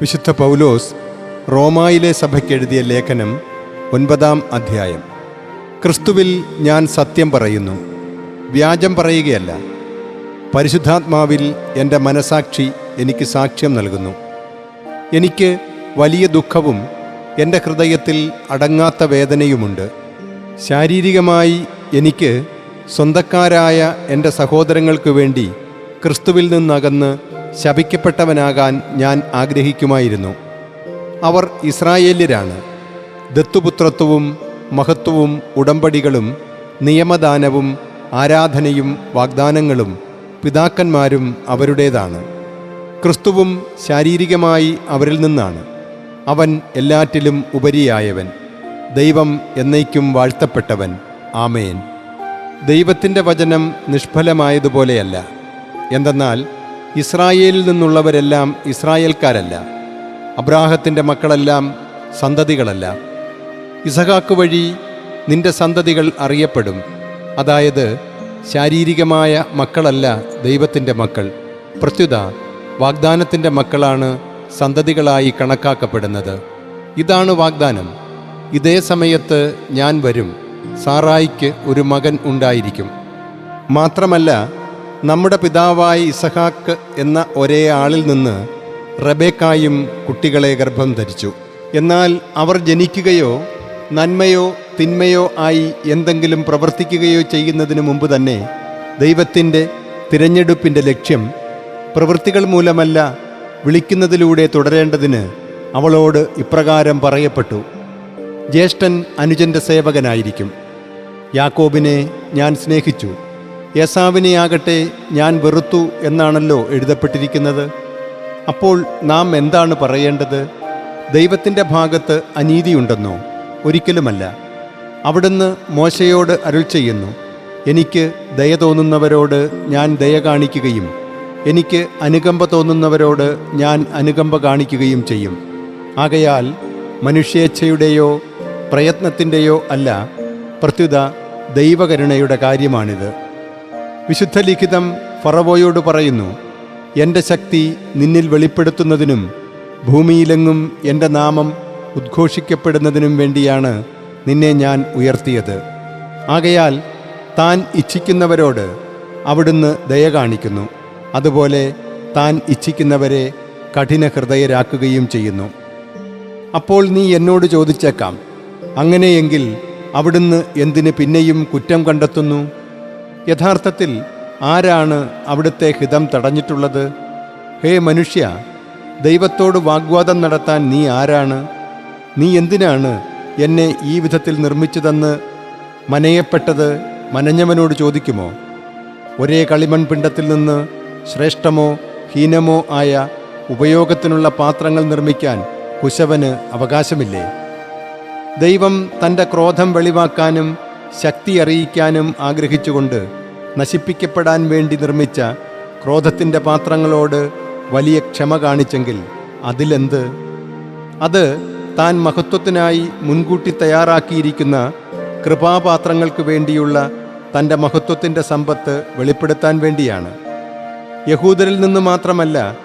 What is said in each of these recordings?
വിശുദ്ധ പൗലോസ് റോമായിലെ സഭയ്ക്ക് എഴുതിയ ലേഖനം ഒൻപതാം അധ്യായം. ക്രിസ്തുവിൽ ഞാൻ സത്യം പറയുന്നു. വ്യാജം പറയുകയല്ല. പരിശുദ്ധാത്മാവിൽ എന്റെ മനസാക്ഷി എനിക്ക് സാക്ഷ്യം നൽകുന്നു. എനിക്ക് വലിയ ദുഃഖവും എന്റെ ഹൃദയത്തിൽ അടങ്ങാത്ത വേദനയുമുണ്ട്. ശാരീരികമായി എനിക്ക് സ്വന്തക്കാരായ എന്റെ സഹോദരങ്ങൾക്ക് വേണ്ടി ക്രിസ്തുവിൽ നിന്നകന്ന് ശപിക്കപ്പെട്ടവനാകാൻ ഞാൻ ആഗ്രഹിക്കുമായിരുന്നു. അവർ ഇസ്രായേല്യരാണ്. ദത്തുപുത്രത്വവും മഹത്വവും ഉടമ്പടികളും നിയമദാനവും ആരാധനയും വാഗ്ദാനങ്ങളും പിതാക്കന്മാരും അവരുടേതാണ്. ക്രിസ്തുവും ശാരീരികമായി അവരിൽ നിന്നാണ്. അവൻ എല്ലാറ്റിലും ഉപരിയായവൻ. ദൈവം എന്നേക്കും വാഴ്ത്തപ്പെട്ടവൻ. ആമേൻ. ദൈവത്തിന്റെ വചനം നിഷ്ഫലമായതുപോലെയല്ല. എന്തെന്നാൽ ഇസ്രായേലിൽ നിന്നുള്ളവരെല്ലാം ഇസ്രായേൽക്കാരല്ല. അബ്രാഹത്തിന്റെ മക്കളെല്ലാം സന്തതികളല്ല. ഇസഹാക്ക് വഴി നിന്റെ സന്തതികൾ അറിയപ്പെടും. അതായത് ശാരീരികമായ മക്കളല്ല ദൈവത്തിന്റെ മക്കൾ. പ്രത്യുത വാഗ്ദാനത്തിന്റെ മക്കളാണ് സന്തതികളായി കണക്കാക്കപ്പെടുന്നത്. ഇതാണ് വാഗ്ദാനം. ഇതേ സമയത്ത് ഞാൻ വരും. സാറായിക്ക് ഒരു മകൻ ഉണ്ടായിരിക്കും. മാത്രമല്ല നമ്മുടെ പിതാവായ ഇസഹാക്ക് എന്ന ഒരേ ആളിൽ നിന്ന് റബേക്കായും കുട്ടികളെ ഗർഭം ധരിച്ചു. എന്നാൽ അവർ ജനിക്കുകയോ നന്മയോ തിന്മയോ ആയി എന്തെങ്കിലും പ്രവർത്തിക്കുകയോ ചെയ്യുന്നതിന് മുമ്പ് തന്നെ ദൈവത്തിന്റെ തിരഞ്ഞെടുപ്പിന്റെ ലക്ഷ്യം പ്രവൃത്തികൾ മൂലമല്ല വിളിക്കുന്നതിലൂടെ തുടരേണ്ടതിന് അവളോട് ഇപ്രകാരം പറയപ്പെട്ടു. ജ്യേഷ്ഠൻ അനുജന്റെ സേവകനായിരിക്കും. യാക്കോബിനെ ഞാൻ സ്നേഹിച്ചു. യേസാവിനെ ആകട്ടെ ഞാൻ വെറുത്തു എന്നാണല്ലോ എഴുതപ്പെട്ടിരിക്കുന്നത്. അപ്പോൾ നാം എന്താണ് പറയേണ്ടത്? ദൈവത്തിന്റെ ഭാഗത്ത് അനീതിയുണ്ടെന്നോ? ഒരിക്കലുമല്ല. അവിടുന്ന് മോശയോട് അരുൾ ചെയ്യുന്നു. എനിക്ക് ദയ തോന്നുന്നവരോട് ഞാൻ ദയ കാണിക്കുകയും എനിക്ക് അനുകമ്പ തോന്നുന്നവരോട് ഞാൻ അനുകമ്പ കാണിക്കുകയും ചെയ്യും. ആകയാൽ മനുഷ്യേച്ഛയുടെയോ പ്രയത്നത്തിന്റെയോ അല്ല പ്രത്യുത ദൈവകരുണയുടെ കാര്യമാണിത്. വിശുദ്ധ ലിഖിതം ഫറവോയോട് പറയുന്നു എന്റെ ശക്തി നിന്നിൽ വെളിപ്പെടുത്തുന്നതിനും ഭൂമിയിലെങ്ങും എന്റെ നാമം ഉദ്ഘോഷിക്കപ്പെടുന്നതിനും വേണ്ടിയാണ് നിന്നെ ഞാൻ ഉയർത്തിയത്. ആകയാൽ താൻ ഇച്ഛിക്കുന്നവരോട് അവിടുന്ന് ദയ കാണിക്കുന്നു. അതുപോലെ താൻ ഇച്ഛിക്കുന്നവരെ കഠിന ഹൃദയരാക്കുകയും ചെയ്യുന്നു. അപ്പോൾ നീ എന്നോട് ചോദിച്ചേക്കാം അങ്ങനെയെങ്കിൽ അവിടുന്ന് എന്തിന് പിന്നെയും കുറ്റം കണ്ടെത്തുന്നു? യഥാർത്ഥത്തിൽ ആരാണ് അവിടുത്തെ ഹിതം തടഞ്ഞിട്ടുള്ളത്? ഹേ മനുഷ്യ ദൈവത്തോട് വാഗ്വാദം നടത്താൻ നീ ആരാണ്? നീ എന്തിനാണ് എന്നെ ഈ വിധത്തിൽ നിർമ്മിച്ചതെന്ന് മനയപ്പെട്ടത് മനഞ്ഞവനോട് ചോദിക്കുമോ? ഒരേ കളിമൺ പിണ്ടത്തിൽ നിന്ന് ശ്രേഷ്ഠമോ ഹീനമോ ആയ ഉപയോഗത്തിനുള്ള പാത്രങ്ങൾ നിർമ്മിക്കാൻ കുശവന് അവകാശമില്ലേ? ദൈവം തന്റെ ക്രോധം വെളിവാക്കാനും ശക്തി അറിയിക്കാനും ആഗ്രഹിച്ചുകൊണ്ട് നശിപ്പിക്കപ്പെടാൻ വേണ്ടി നിർമ്മിച്ച ക്രോധത്തിന്റെ പാത്രങ്ങളോട് വലിയ ക്ഷമ കാണിച്ചെങ്കിൽ അതിലെന്ത്? അത് താൻ മഹത്വത്തിനായി മുൻകൂട്ടി തയ്യാറാക്കിയിരിക്കുന്ന കൃപാപാത്രങ്ങൾക്ക് വേണ്ടിയുള്ള തന്റെ മഹത്വത്തിന്റെ സമ്പത്ത് വെളിപ്പെടുത്താൻ വേണ്ടിയാണ്. യഹൂദരിൽ നിന്ന് മാത്രമല്ല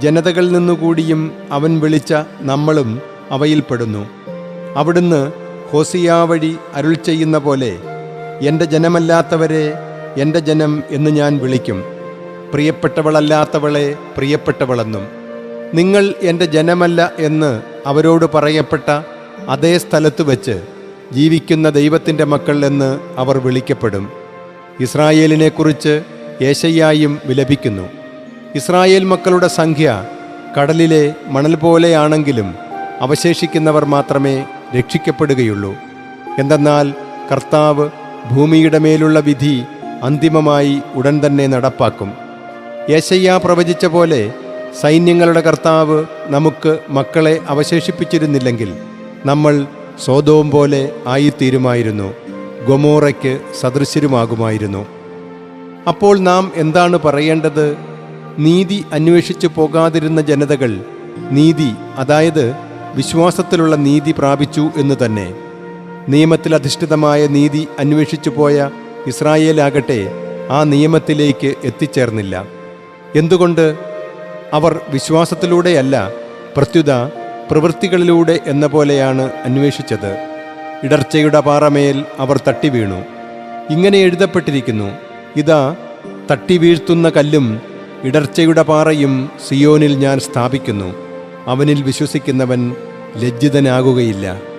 ജനതകളിൽ നിന്നുകൂടിയും അവൻ വിളിച്ച നമ്മളും അവയിൽപ്പെടുന്നു. അവിടുന്ന് ഹോസിയാ വഴി അരുൾ ചെയ്യുന്ന പോലെ എന്റെ ജനമല്ലാത്തവരെ എന്റെ ജനം എന്ന് ഞാൻ വിളിക്കും. പ്രിയപ്പെട്ടവളല്ലാത്തവളെ പ്രിയപ്പെട്ടവളെന്നും. നിങ്ങൾ എന്റെ ജനമല്ല എന്ന് അവരോട് പറയപ്പെട്ട അതേ സ്ഥലത്ത് വെച്ച് ജീവിക്കുന്ന ദൈവത്തിന്റെ മക്കൾ എന്ന് അവർ വിളിക്കപ്പെടും. ഇസ്രായേലിനെക്കുറിച്ച് ഏശയ്യായും വിലപിക്കുന്നു. ഇസ്രായേൽ മക്കളുടെ സംഖ്യ കടലിലെ മണൽ പോലെയാണെങ്കിലും അവശേഷിക്കുന്നവർ മാത്രമേ രക്ഷിക്കപ്പെടുകയുള്ളൂ. എന്തെന്നാൽ കർത്താവ് ഭൂമിയുടെ മേലുള്ള വിധി അന്തിമമായി ഉടൻ തന്നെ നടപ്പാക്കും. യേശയ്യ പ്രവചിച്ച പോലെ സൈന്യങ്ങളുടെ കർത്താവ് നമുക്ക് മക്കളെ അവശേഷിപ്പിച്ചിരുന്നില്ലെങ്കിൽ നമ്മൾ സ്വതവും പോലെ ആയിത്തീരുമായിരുന്നു. ഗൊമോറയ്ക്ക് സദൃശ്യരുമാകുമായിരുന്നു അപ്പോൾ നാം എന്താണ് പറയേണ്ടത്? നീതി അന്വേഷിച്ചു പോകാതിരുന്ന ജനതകൾ നീതി അതായത് വിശ്വാസത്തിലുള്ള നീതി പ്രാപിച്ചു എന്ന് തന്നെ. നിയമത്തിൽ അധിഷ്ഠിതമായ നീതി അന്വേഷിച്ചു പോയ ഇസ്രായേലാകട്ടെ ആ നിയമത്തിലേക്ക് എത്തിച്ചേർന്നില്ല. എന്തുകൊണ്ട്? അവർ വിശ്വാസത്തിലൂടെയല്ല പ്രത്യുത പ്രവൃത്തികളിലൂടെ എന്ന പോലെയാണ് അന്വേഷിച്ചത്. ഇടർച്ചയുടെ പാറമേൽ അവർ തട്ടി വീണു ഇങ്ങനെ എഴുതപ്പെട്ടിരിക്കുന്നു ഇതാ തട്ടി വീഴ്ത്തുന്ന കല്ലും ഇടർച്ചയുടെ പാറയും സിയോനിൽ ഞാൻ സ്ഥാപിക്കുന്നു. അവനിൽ വിശ്വസിക്കുന്നവൻ ലജ്ജിതനാകുകയില്ല.